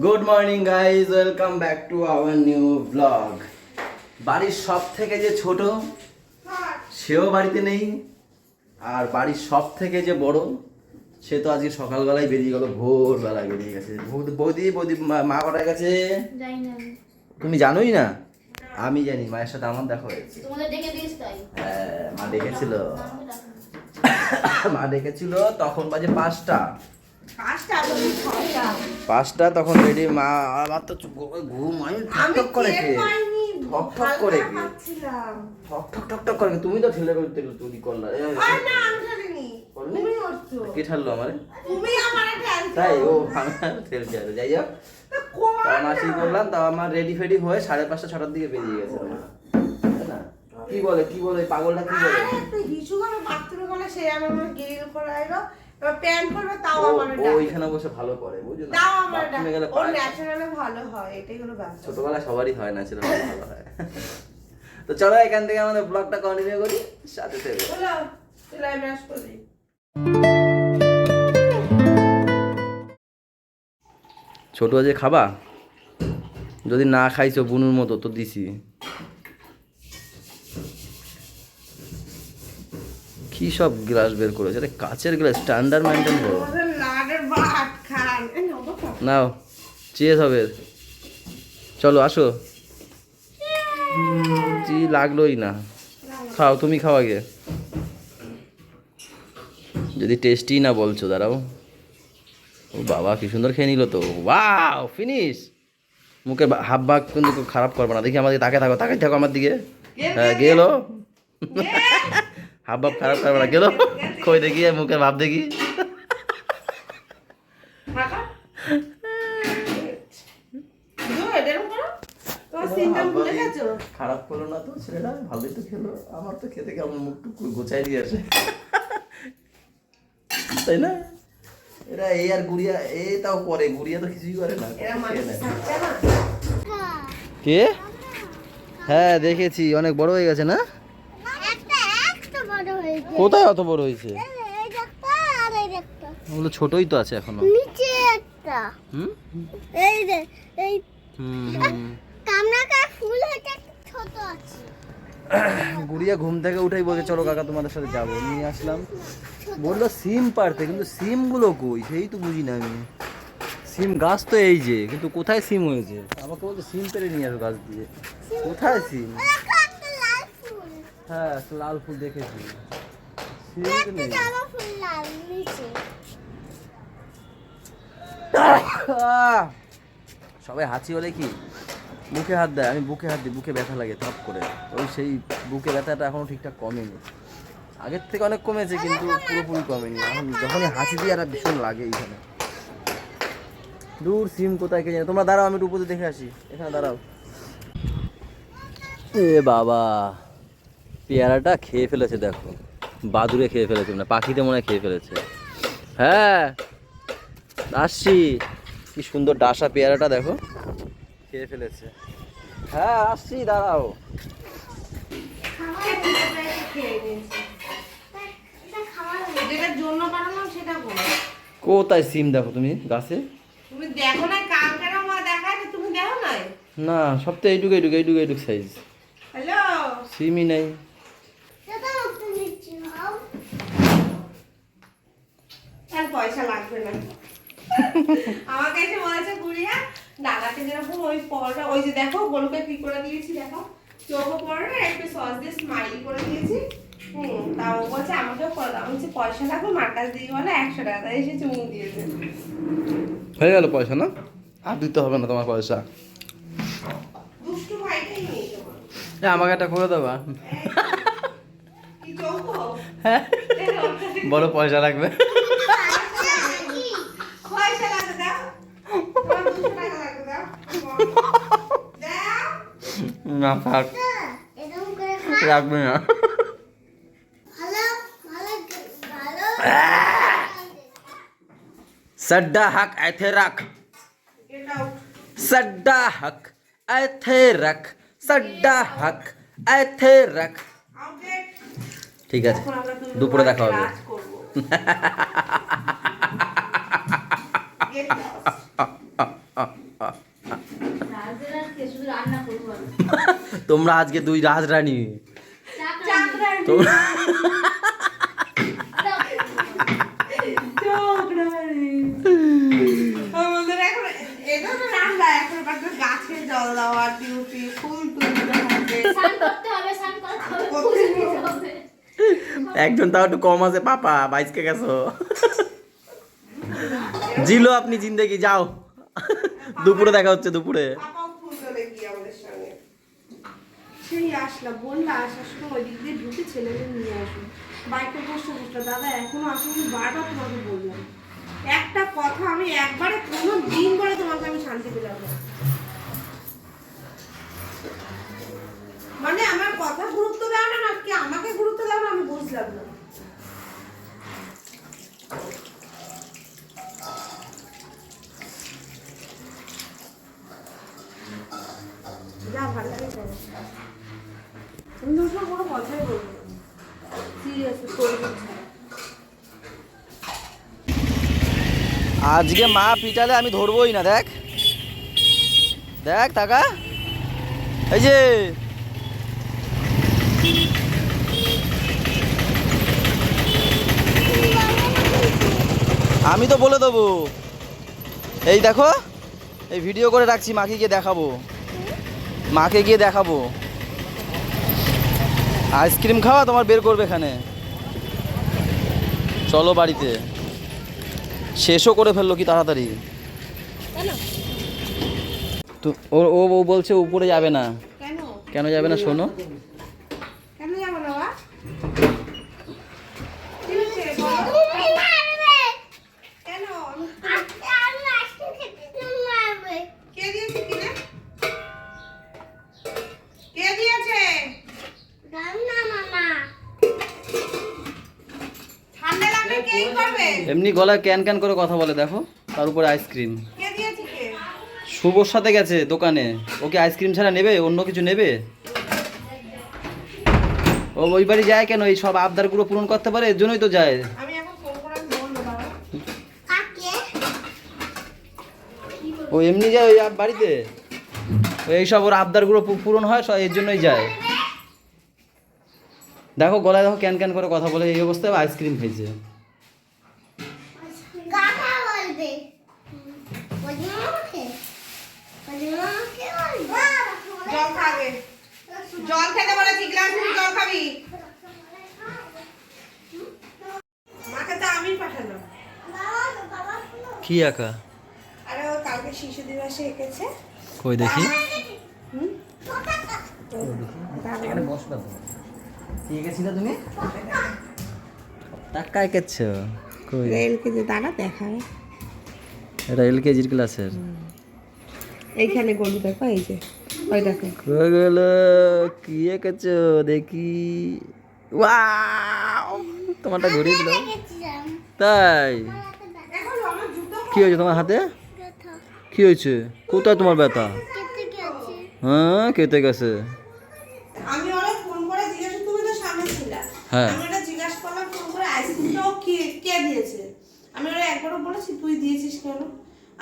Good morning guys welcome back to our new blog বাড়ির সব থেকে যে ছোট সেও বাড়িতে নেই আর বাড়ির সব থেকে যে বড় সে তো আজকে সকালবেলায় বেরিয়ে গেল ভোরবেলায় বেরিয়ে গেছে। বৌদি- বৌদি মা- কটায় গেছে। তুমি জানোই না? আমি জানি মায়ের সাথে আমার দেখা হয়েছে। হ্যাঁ, মা ডেকেছিল না। মা ডেকেছিল তখন বাজে পাঁচটা। পাঁচটা তখন রেডি মা আমার তো ঘুম আমি ঠক করে খেয়ে ঠক ঠক করে কি? ঠক ঠক ঠক ঠক করে? তুমি তো ঠেলে করতে করলা? তুমি কে ঠাললো আমারে? আমার তাই ও আমার আর যাই হোক। তা মাসি করলাম তা আমার রেডি ফেডি হয়ে সাড়ে পাঁচটা ছটার দিকে বেরিয়ে গেছে। কি বলে কি বলে পাগলটা কি বলে? হিসু করে বাথরুমে সে আমার গিরিল করে প্যান করবে তাও আমার ও ওইখানে বসে ভালো করে বুঝছ না তাও আমার গেলে ন্যাচারালে ভালো হয় এটাই হলো ব্যাপার। সবারই হয় না ছিল ভালো হয়। তো চলো এখান থেকে আমাদের ব্লগটা কন্টিনিউ করি সাথে থেকে। চলো করি ছোট যে খাবা? যদি না খাইছো বুনুর মতো তো দিছি। কি সব গ্লাস বের করেছে? এটা কাচের গ্লাস স্ট্যান্ডার্ড মেনটেন করো। নাও চেয়ে হবে। চলো আসো। জি লাগলোই না। খাও তুমি খাও আগে। যদি টেস্টি না বলছো দাঁড়াও। ও বাবা কি সুন্দর খেয়ে নিল তো। ওয়াও ফিনিশ মুখে হাব ভাগ কিন্তু খারাপ করবে না। দেখি আমাদের তাকে থাকো তাকে থাকো আমার দিকে। হ্যাঁ গেল। হাব ভাব খারাপ না গেল কই দেখি মুখের ভাব দেখি। খারাপ করল না তো ছেলেটা ভালোই তো খেলো। আমার তো খেতে কেমন মুখ টুক গোছাই দিয়ে আসে। তাই না? এরা এই আর গুড়িয়া এ তাও করে গুড়িয়া তো কিছুই করে না। কে? হ্যাঁ দেখেছি অনেক বড় হয়ে গেছে না একটা একটা বড় হয়েছে কোথায় অত বড় হয়েছে? ওগুলো ছোটই তো আছে এখনও। নিচে একটা। হুম? এই যে এই। ফুল একটা ছোট আছে। গুড়িয়া ঘুম থেকে উঠেই বলছে চলো কাকা তোমাদের সাথে যাব। নিয়ে আসলাম। বলল সিম পারতে কিন্তু সিমগুলো কই? সেই তো বুঝি না আমি। সিম গাছ তো এই যে কিন্তু কোথায় সিম হয়েছে? আমাকে বলছে সিম পেরে নিয়ে আসো গাছ দিয়ে। কোথায় সিম? হ্যাঁ লাল ফুল দেখেছি। সবাই হাঁচি হলে কি? বুকে হাত দেয়, আমি বুকে হাত দিই, বুকে ব্যথা লাগে থপ করে। ওই সেই বুকে ব্যথাটা এখনও ঠিকঠাক কমেনি। আগের থেকে অনেক কমেছে, কিন্তু পুরোপুরি কমেনি। এখন যখনই হাঁচি দিই, আর ভীষণ লাগে এইখানে। দূর সিম কোথায় কে তোমরা দাঁড়াও, আমি একটু উপরে দেখে আসি। এখানে দাঁড়াও। এ বাবা, পেয়ারাটা খেয়ে ফেলেছে, দেখো। বাদুরে খেয়ে ফেলেছে মানে পাখিতে মনে খেয়ে ফেলেছে। হ্যাঁ আসছি। কি সুন্দর ডাসা পেয়ারাটা দেখো। খেয়ে ফেলেছে। হ্যাঁ আসছি দাঁড়াও। কোথায় সিম দেখো তুমি গাছে? তুমি দেখো না কালকের মা দেখায় তো তুমি দেখো নাই? না সব তো এইটুকু এইটুকু এইটুকু এইটুকু সাইজ হ্যালো? সিমই নেই এটা একটু নিচে নাও আর পয়সা লাগবে না। আমাকে এসে বলেছে গুড়িয়া দাদাকে যেরকম ওই পরোটা ওই যে দেখো গোলকে কি করে দিয়েছি দেখো। চোখও পরোটা একটু সস দিয়ে স্মাইলি করে দিয়েছি। হুম তাও বলছে আমাকেও করে দাও। আমি বলছি পয়সা লাগবে? মার কাছ দিয়ে বলে একশো টাকা। এসে চুমু দিয়েছে। হয়ে গেল পয়সা না? আর দিতে হবে না তোমার পয়সা। দুষ্টু ভাইটাই নিয়ে যাব আমাকে একটা করে দেবা হ্যাঁ? বড় পয়সা লাগবে? না থাক এরকম করে খা লাগবে না ভালো ভালো ভালো सड्डा हक ऐथे रख গেট আউট सड्डा हक ऐथे रख सड्डा हक ऐथे रख আউট গেট ঠিক আছে এখন আমরা দুজন দুপুরে দেখা হবে রাজ করবো হবে আজকে দুই দিতে হবে একজন তাও একটু কম আছে, পাপা বাইসকে গেছো। জিলো আপনি জিন্দেগি, যাও। দুপুরে দেখা হচ্ছে, দুপুরে পাপাও ফুল তোলে গিয়ে আমাদের সঙ্গে সেই আসলাম বললা, আসার সময় ওই দিক দিয়ে ঢুকে ছেলেদের নিয়ে আসুন বাইকে বসতে বসতে দাদা, এখনও আসলে বারবার তোমাকে বললাম। একটা কথা আমি একবারে কোনো দিন করে তোমাকে আমি শান্তি পেলাম মানে আমার কথা গুরুত্ব দাও না, নাকি আমাকে গুরুত্ব দাও না, আমি বুঝলাম না। যা ভালো লাগে। আজকে মা পিটালে আমি ধরবই না, দেখ। দেখ টাকা এই যে। আমি তো বলে দেবো। এই দেখো, এই ভিডিও করে রাখছি, মাকে গিয়ে দেখাবো। মাকে গিয়ে দেখাবো। আইসক্রিম খাওয়া তোমার বের করবে এখানে। চলো বাড়িতে। শেষও করে ফেলল কি তাড়াতাড়ি? তো ও ও বলছে উপরে যাবে না। কেন? যাবে না শোনো। এমনি গলায় ক্যান ক্যান করে কথা বলে দেখো। তার উপরে আইসক্রিম কে দিয়েছে কে? শুভর সাথে গেছে দোকানে। ওকে আইসক্রিম ছাড়া নেবে? অন্য কিছু নেবে? ও ওই বাড়ি যায় কেন? এই সব আবদারগুলো পূরণ করতে পারে? এর জন্যই তো যায়। আমি এখন ফোন করে আমি বলব বাবা। কাকে? ও এমনি যায় ওই বাড়িতে? ওই এইসব ওর আবদারগুলো পূরণ হয় সব এর জন্যই যায়। দেখো গলায় দেখো ক্যান ক্যান করে কথা বলে এই অবস্থায় আইসক্রিম খাইছে কাকা বলবে বলবে আমাকে বলবে আমাকে বলবে জল খাবে। জল খেতে বলেছি গ্লাস জল খাবি? মাকে তো আমি পাঠালাম। বাবা বাবা শুনো কি একা আরে ও কালকে শিশু দিবসে এঁকেছে। কই দেখি? হুম? এখানে বসবে কি তুমি? টাকা এঁকেছ? কই? দাঁড়া এটা কেজির ক্লাসের। এইখানে গরু দেখো এই যে। ওই দেখো। কই গেল কি এঁকেছ দেখি। ওয়াও তোমারটা ঘুরিয়ে দিল। তাই? এখন কি হয়েছে তোমার হাতে? কি হয়েছে? কোথায় তোমার ব্যথা? হ্যাঁ কেটে গেছে। আমি ওরা ফোন করে জিজ্ঞাসা তুমি তো সামনে ছিলা। হ্যাঁ। আমি জিজ্ঞাসা করলাম ফোন করে আইসক্রিমটাও কে কে দিয়েছে? আমি ওরা একবারও বলেছি তুই দিয়েছিস কেন?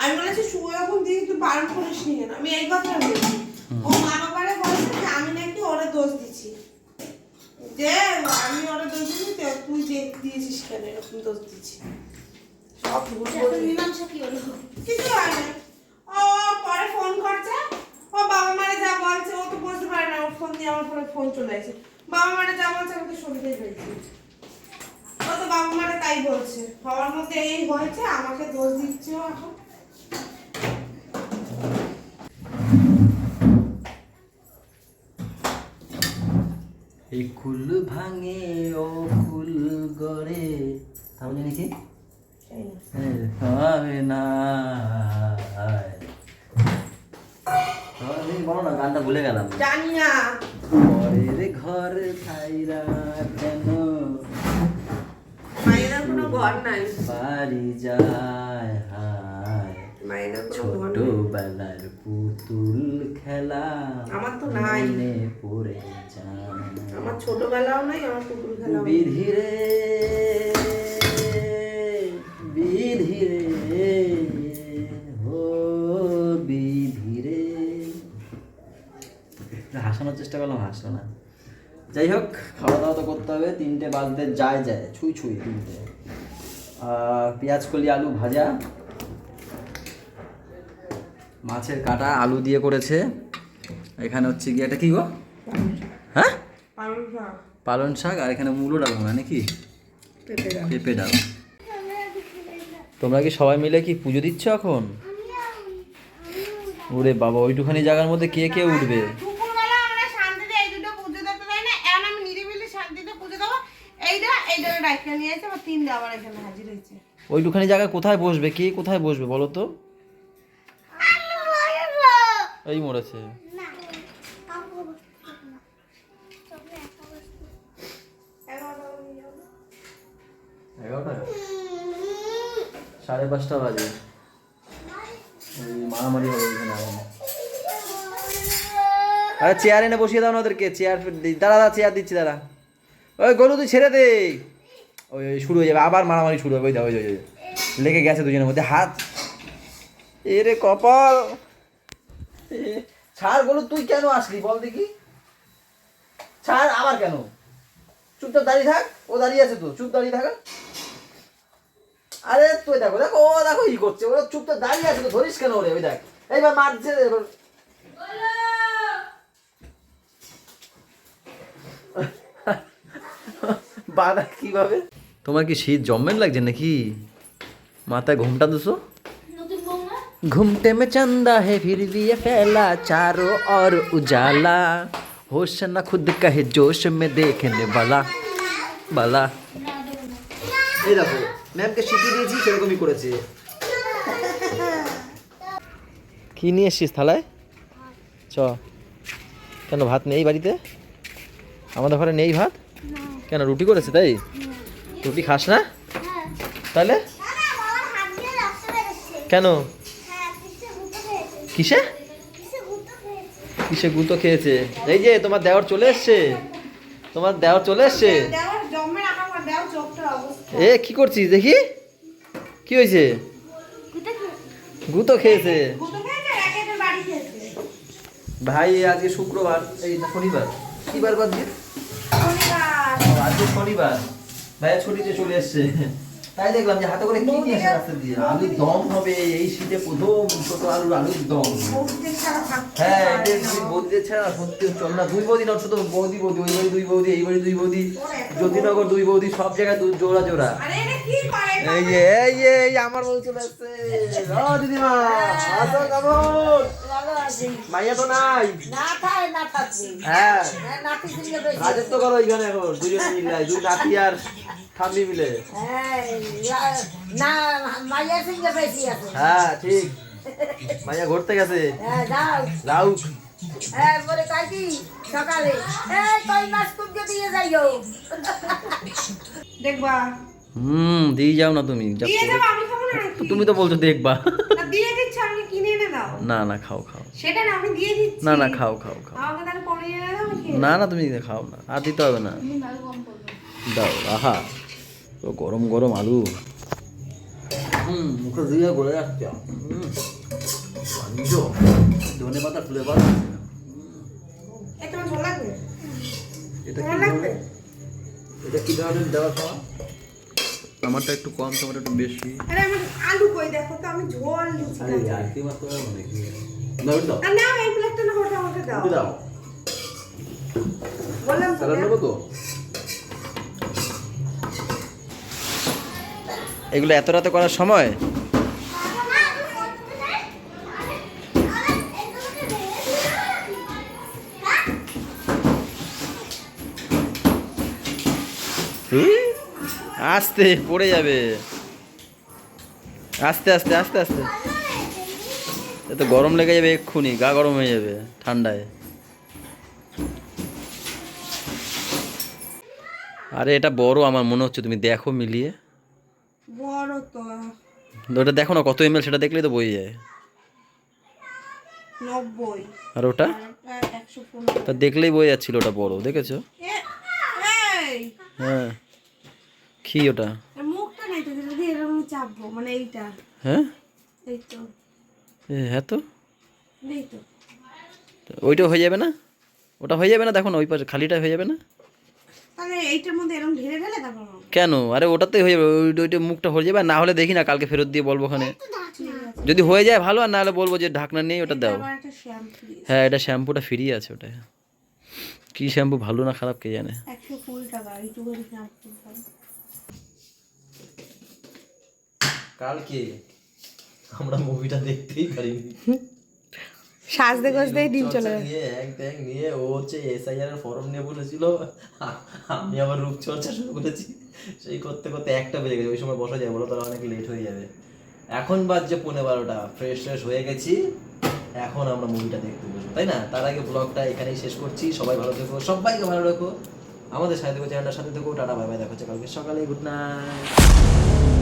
আমি বলেছি শুভ যখন দিয়ে তুই বারণ করিস নি কেন? আমি এই কথা বলেছি। ও মা বাবারে বলছে যে আমি নাকি ওরা দোষ দিচ্ছি যে আমি ওরা দোষ দিচ্ছি তুই যে দিয়েছিস কেন এরকম দোষ দিচ্ছি সব ভুল মীমাংসা কি হলো? কিছু হয় না। ও পরে ফোন করছে। ও বাবা মারে যা বলছে ও তো বুঝতে পারে না ওর ফোন দিয়ে আমার ফোনে ফোন চলে আসে। বাবা মারে যা বলছে আমি তো শুনতেই পেয়েছি। ও তো বাবা মারে তাই বলছে। হওয়ার মধ্যে এই হয়েছে আমাকে দোষ দিচ্ছে ও এখন। কুল ভাঙে ও কুল গড়ে। তাহলে জানি কি? না। হবে না। তাহলে বলো না গানটা ভুলে গেলাম। জানি না। ঘরের ঘর ছাইরা কেন? মায়ের কোনো ঘর নাই। বাড়ি যায় হায়। মায়ের কোনো ঘর নাই। ছোটবেলার পুতুল খেলা আমার তো নাই। পড়ে যায়। আমার ছোটবেলাও নাই, আমার পুতুল খেলাও নাই। বিধিরে বিধিরে, হো বিধিরে। হাসানোর চেষ্টা করলাম, হাসলো না। যাই হোক খাওয়া দাওয়া তো করতে হবে, তিনটে বাজতে যায় যায়, ছুঁই ছুঁই তিনটে। পেঁয়াজ কলি, আলু ভাজা। মাছের কাটা আলু দিয়ে করেছে। এখানে হচ্ছে গিয়ে এটা কি গো? পালন শাক। আর এখানে মূলো ডাল মনে হয় নাকি? পেঁপে ডাল। তোমরা কি সবাই মিলে কি পুজো দিচ্ছ এখন? ওরে বাবা ওইটুখানি জায়গার মধ্যে কে কে উঠবে? ওইটুখানি জায়গায় কোথায় বসবে? কে কোথায় বসবে বলো তো? এই মরেছে। এগারোটা? সাড়ে পাঁচটা বাজে। মারামারি হবে এখন আরে চেয়ার এনে বসিয়ে দাও না ওদেরকে চেয়ার দাঁড়া দাঁড়া চেয়ার দিচ্ছি, দাঁড়া। ওই গরু, তুই ছেড়ে দে। ওই শুরু হয়ে যাবে, আবার মারামারি শুরু হবে, ওই দাও ওই। লেগে গেছে দুজনের মধ্যে, হাত। এ রে কপাল ছাড় গরু, তুই কেন আসলি, বল দেখি। ছাড় আবার কেন? চুপচাপ দাঁড়িয়ে থাক, ও দাঁড়িয়ে আছে তো, চুপ দাঁড়িয়ে থাকা। আরে তুই দেখো দেখো ও দেখো ই করছে ও চুপচাপ দাঁড়িয়ে আছে তো ধরিস কেন ওরে ওই দেখ এইবার মারছে এবার বাধা কিভাবে তোমার কি শীত জম্মেন লাগছে নাকি মাথায় ঘুমটা দুসো নতুন বৌমা घूमते में चंदा है फिर भी ये फैला चारों और उजाला होश न खुद कहे जोश में देखने वाला বালা এই দেখো ম্যামকে শিখিয়ে দিয়েছি, সেরকমই করেছে। কি নিয়ে এসছিস থালায়? চ। কেন ভাত নেই বাড়িতে? আমাদের ঘরে নেই ভাত? কেন, রুটি করেছে তাই? রুটি খাস না? তাহলে? কেন? কিসে? কিসে গুঁতো খেয়েছে? এই যে, তোমার দেওয়ার চলে এসছে। তোমার দেওয়ার চলে এসছে দেওয়ার জমে রাখা আমার দেওয়ার চোখটার অবস্থা এ, কি করছিস? দেখি। কি হয়েছে? গুঁতো খেয়েছে। ভাই আজকে শুক্রবার। এই শনিবার। কি বার দিয়ে? শনিবার আজকে শনিবার। ভাইয়া ছুটিতে চলে এসছে। তাই দেখলাম যে হাতে করে কি নিয়ে আসে রাস্তা দিয়ে। আলুর দম হবে। এই শীতে প্রথম ছোট আলুর আলুর দম। হ্যাঁ ছাড়া সত্যি চল না। দুই বৌদি না শুধু বৌদি বৌদি ওই বাড়ি দুই বৌদি এই বাড়ি দুই বৌদি জ্যোতিনগর দুই বৌদি সব জায়গায় জোড়া জোড়া। এই যে এই যে এই আমার বউ চলে আসছে। ও দিদিমা আসো কেমন মাইয়া তো নাই। হ্যাঁ। রাজত্ব করো এখানে এখন দুজন মিলে দুই নাতি আর ঠাম্মি মিলে। হ্যাঁ, হ্যাঁ ঠিক। মাইয়া ঘুরতে গেছে। হ্যাঁ যাও। হ্যাঁ বলে কয় কি? সকালে। এই কই মাছ কুমকে দিয়ে যাইও। দেখবা। হুম দিয়ে যাও না তুমি যা দিয়ে করে- আমি খাব না তুমি তো বলছো দেখবা। না, দিয়ে দিচ্ছি আমি কিনে এনে দাও। না না খাও খাও। সেটা না আমি দিয়ে দিচ্ছি। না না খাও খাও খাও। আমাকে তাহলে পরে এনে দাও না না তুমি খাও না আর দিতে হবে না। দাও আহা। তো গরম গরম আলু। হুম মুখে দিয়ে গলে যাচ্ছে হুম ধনে পাতা ফুলে পাতা ভালো লাগবে এটা কি ধরনের এটা কি ধরনের দেওয়া খাওয়া আমারটা একটু কম তোমারটা একটু বেশি আরে আমার আলু কই দেখো তো আমি ঝোল দিচ্ছি আরে আর কি মাত্র মানে কি দাও দাও আর না এই প্লেটটা না ওটা আমাকে দাও দাও বললাম তো স্যালাড নেব তো এগুলো এত রাতে করার সময়? আস্তে, পড়ে যাবে। আস্তে আস্তে আস্তে আস্তে। এত গরম লেগে যাবে এক্ষুনি, গা গরম হয়ে যাবে ঠান্ডায়। আরে এটা বড় আমার মনে হচ্ছে, তুমি দেখো মিলিয়ে। বড় তো। ওটা দেখো না কত এমএল সেটা দেখলেই তো বই যায়। নব্বই। আর ওটা? তা দেখলেই বই যাচ্ছিল ওটা বড় দেখেছ? হ্যাঁ। কি ওটা? মুখটা নাই তো যদি এরকম চাপবো মানে এইটা। হ্যাঁ? এই তো। হ্যাঁ তো। এই তো। তো হয়ে যাবে না? ওটা হয়ে যাবে না? দেখো না ওই পাশে খালিটা হয়ে যাবে না? কেন? আরে ওটাতেই হয়ে যাবে ওই ওইটা মুখটা হয়ে যাবে আর না হলে দেখি না কালকে ফেরত দিয়ে বলব ওখানে। যদি হয়ে যায় ভালো আর না হলে বলব যে ঢাকনা নেই ওটা দাও। হ্যাঁ এটা শ্যাম্পুটা ফ্রি আছে ওটা কি শ্যাম্পু ভালো না খারাপ কে জানে? কালকে আমরা মুভিটা দেখতেই পারিনি। সাজতে গজতেই দিন চলে নিয়ে এক ট্যাগ নিয়ে ও হচ্ছে এসআইআর এর ফর্ম নিয়ে বসেছিল আমি আবার রূপচর্চা শুরু করেছি। সেই করতে করতে একটা বেজে গেছে ওই সময় বসা যায় বলো তাহলে অনেক লেট হয়ে যাবে। এখন বাজছে পৌনে বারোটা ফ্রেশ ফ্রেশ হয়ে গেছি। এখন আমরা মুভিটা দেখতে বসবো তাই না? তার আগে ব্লগটা এখানেই শেষ করছি। সবাই ভালো থেকো সবাইকে ভালো রাখো। আমাদের সাথে থেকো চ্যানেলটার সাথে থেকো টাটা বাই বাই দেখা হচ্ছে কালকে সকালে গুড নাইট